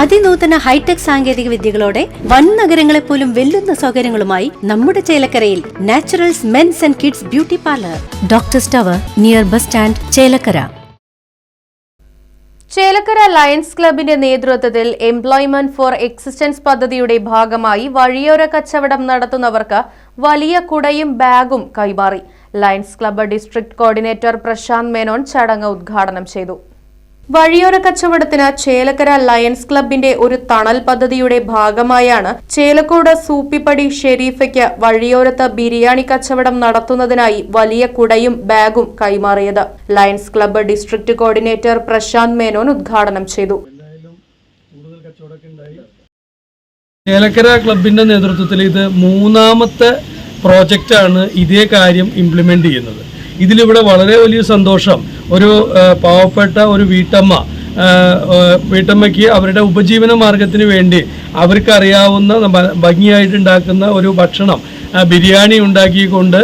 അതിനൂതന hi tech സാങ്കേതിക വിദ്യകളോടെ വൻ നഗരങ്ങളെ പോലും വെല്ലുന്ന സൗകര്യങ്ങളുമായി നമ്മുടെ ചേലക്കരയിൽ naturals men's and kids beauty parlour. Doctor സ്റ്റവർ near bus stand Chelakkara. Chelakkara lions ക്ലബിന്റെ നേതൃത്വത്തിൽ എംപ്ലോയ്മെന്റ് ഫോർ എക്സിസ്റ്റൻസ് പദ്ധതിയുടെ ഭാഗമായി വഴിയോര കച്ചവടം നടത്തുന്നവർക്ക് വലിയ കുടയും ബാഗും കൈമാറി. Lions club district coordinator Prashanth Menon ചടങ്ങ് ഉദ്ഘാടനം ചെയ്തു. വഴിയോര കച്ചവടത്തിന് ചേലക്കര ലയൺസ് ക്ലബിന്റെ ഒരു തണൽ പദ്ധതിയുടെ ഭാഗമായാണ് ചേലക്കോട് സൂപ്പിപ്പടി ഷെരീഫയ്ക്ക് വഴിയോരത്ത് ബിരിയാണി കച്ചവടം നടത്തുന്നതിനായി വലിയ കുടയും ബാഗും കൈമാറിയത്. Lions club district coordinator Prashanth Menon ഉദ്ഘാടനം ചെയ്തു. ചേലക്കര ക്ലബിന്റെ നേതൃത്വത്തിൽ ഇത് മൂന്നാമത്തെ പ്രോജക്റ്റാണ് ഇതേ കാര്യം ഇംപ്ലിമെന്റ് ചെയ്യുന്നത്. ഇതിലിവിടെ വളരെ വലിയ സന്തോഷം. ഒരു പാവപ്പെട്ട ഒരു വീട്ടമ്മ വീട്ടമ്മയ്ക്ക് അവരുടെ ഉപജീവന മാർഗത്തിന് വേണ്ടി അവർക്കറിയാവുന്ന ഭ- ഭംഗിയായിട്ട് ഉണ്ടാക്കുന്ന ഒരു ഭക്ഷണം ബിരിയാണി ഉണ്ടാക്കിക്കൊണ്ട്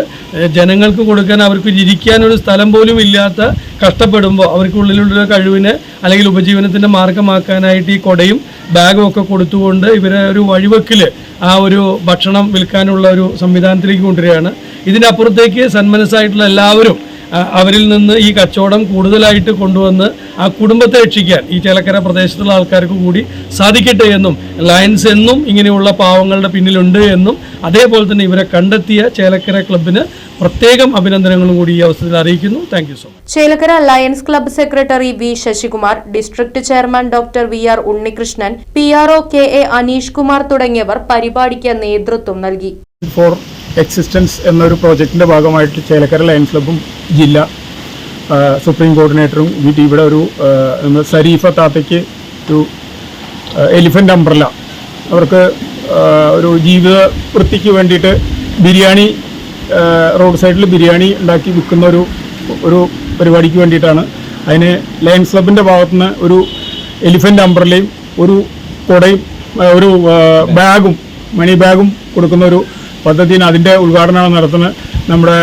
ജനങ്ങൾക്ക് കൊടുക്കാൻ അവർക്ക് ഇരിക്കാനൊരു സ്ഥലം പോലും ഇല്ലാത്ത കഷ്ടപ്പെടുമ്പോൾ അവർക്കുള്ളിലുള്ള കഴിവിനെ അല്ലെങ്കിൽ ഉപജീവനത്തിന്റെ മാർഗമാക്കാനായിട്ട് ഈ കൊടയും ബാഗും ഒക്കെ കൊടുത്തുകൊണ്ട് ഇവരെ ഒരു വഴിവെക്കിൽ ആ ഒരു ഭക്ഷണം വിൽക്കാനുള്ള ഒരു സംവിധാനത്തിലേക്ക് കൊണ്ടുവരികയാണ്. ഇതിനപ്പുറത്തേക്ക് സന്മനസ്സായിട്ടുള്ള എല്ലാവരും അവരിൽ നിന്ന് ഈ കച്ചവടം കൂടുതലായിട്ട് കൊണ്ടുവന്ന് ആ കുടുംബത്തെ രക്ഷിക്കാൻ ഈ ചേലക്കര പ്രദേശത്തുള്ള ആൾക്കാർക്ക് കൂടി സാധിക്കട്ടെ എന്നും ലയൻസ് എന്നും ഇങ്ങനെയുള്ള പാവങ്ങളുടെ പിന്നിലുണ്ട് എന്നും അതേപോലെ തന്നെ ഇവരെ കണ്ടെത്തിയ ചേലക്കര ക്ലബിന് പ്രത്യേകം അഭിനന്ദനങ്ങളും കൂടി ഈ അവസരത്തിൽ അറിയിക്കുന്നു. Thank you so much Chelakkara lions club secretary V Sasikumar district chairman doctor V R Unnikrishnan P R O K A Anish Kumar തുടങ്ങിയവർ പരിപാടിക്ക് നേതൃത്വം നൽകി. ഫോർ എക്സിസ്റ്റൻസ് എന്നൊരു പ്രോജക്റ്റിന്റെ ഭാഗമായിട്ട് ചേലക്കര ലയൻസ് ക്ലബും ജില്ല സുപ്രീം കോർഡിനേറ്ററും ഇവിടെ ഒരു സരീഫ താത്തയ്ക്ക് ഒരു എലിഫന്റ് അംബ്രല അവർക്ക് ഒരു ജീവിത വൃത്തിക്ക് വേണ്ടിയിട്ട് ബിരിയാണി റോഡ് സൈഡിൽ ബിരിയാണി ഉണ്ടാക്കി വിൽക്കുന്ന ഒരു ഒരു പരിപാടിക്ക് വേണ്ടിയിട്ടാണ്. അതിന് ലയൻസ് ക്ലബിന്റെ ഭാഗത്തുനിന്ന് ഒരു എലിഫന്റ് അംബ്രലയും ഒരു കൊടയും ഒരു ബാഗും മണി ബാഗും കൊടുക്കുന്ന ഒരു പദ്ധതിയാണ് അതിന്റെ ഉദ്ഘാടനമാണ് നടത്തുന്നത്. നമ്മുടെ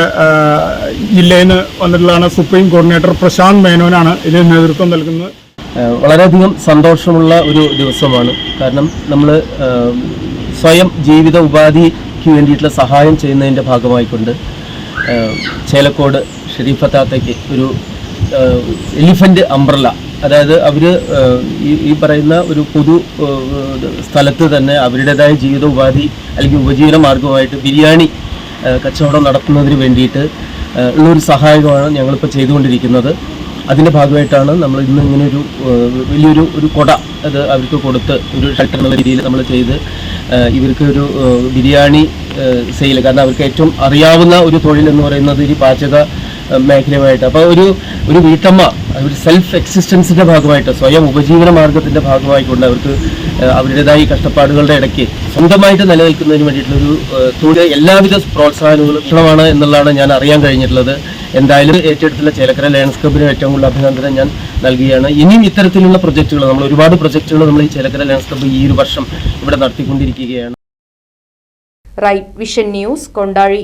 ജില്ലയിൽ നിന്ന് വന്നിട്ടുള്ളതാണ് സുപ്രീം കോർഡിനേറ്റർ പ്രശാന്ത് മേനോനാണ് ഇതിന് നേതൃത്വം നൽകുന്നത്. വളരെയധികം സന്തോഷമുള്ള ഒരു ദിവസമാണ്. കാരണം നമ്മൾ സ്വയം ജീവിത ഉപാധിക്ക് വേണ്ടിയിട്ടുള്ള സഹായം ചെയ്യുന്നതിന്റെ ഭാഗമായിക്കൊണ്ട് ചേലക്കോട് ഷെരീഫത്താത്തയ്ക്ക് ഒരു എലിഫന്റ് അംബ്രല അതായത് അവർ ഈ പറയുന്ന ഒരു പൊതു സ്ഥലത്ത് തന്നെ അവരുടേതായ ജീവിത ഉപാധി അല്ലെങ്കിൽ ഉപജീവന മാർഗമായിട്ട് ബിരിയാണി കച്ചവടം നടത്തുന്നതിന് വേണ്ടിയിട്ട് ഉള്ളൊരു സഹായമാണ് ഞങ്ങളിപ്പോൾ ചെയ്തുകൊണ്ടിരിക്കുന്നത്. അതിന്റെ ഭാഗമായിട്ടാണ് നമ്മൾ ഇന്ന് ഇങ്ങനെ ഒരു വലിയൊരു ഒരു കൊട അത് അവർക്ക് കൊടുത്ത് ഒരു ഷട്ടർ എന്നുള്ള രീതിയിൽ നമ്മൾ ചെയ്ത് ഇവർക്ക് ഒരു ബിരിയാണി സെയിൽ കാരണം അവർക്ക് ഏറ്റവും അറിയാവുന്ന ഒരു തൊഴിൽ എന്ന് പറയുന്നത് ഈ പാചക മേഖലയുമായിട്ട്. അപ്പോൾ ഒരു ഒരു വീട്ടമ്മ ഒരു സെൽഫ് എക്സിസ്റ്റൻസിന്റെ ഭാഗമായിട്ട് സ്വയം ഉപജീവന മാർഗത്തിന്റെ ഭാഗമായിക്കൊണ്ട് അവർക്ക് അവരുടേതായി കഷ്ടപ്പാടുകളുടെ ഇടയ്ക്ക് സ്വന്തമായിട്ട് നിലനിൽക്കുന്നതിന് വേണ്ടിയിട്ടുള്ളൊരു തൊഴിൽ എല്ലാവിധ പ്രോത്സാഹനങ്ങളും എന്നുള്ളതാണ് ഞാൻ അറിയാൻ കഴിഞ്ഞിട്ടുള്ളത്. എന്തായാലും ഏറ്റെടുത്തുള്ള ചേലക്കര ലയൺസ് ക്ലബിന് ഏറ്റവും കൂടുതൽ അഭിനന്ദനം ഞാൻ നൽകുകയാണ്. ഇനിയും ഇത്തരത്തിലുള്ള പ്രൊജക്റ്റുകൾ നമ്മൾ ഒരുപാട് പ്രൊജക്റ്റുകൾ നമ്മൾ ഈ ചേലക്കര ലയൺസ് ഈ ഒരു വർഷം ഇവിടെ നടത്തിക്കൊണ്ടിരിക്കുകയാണ്. Right vision news Kondazhi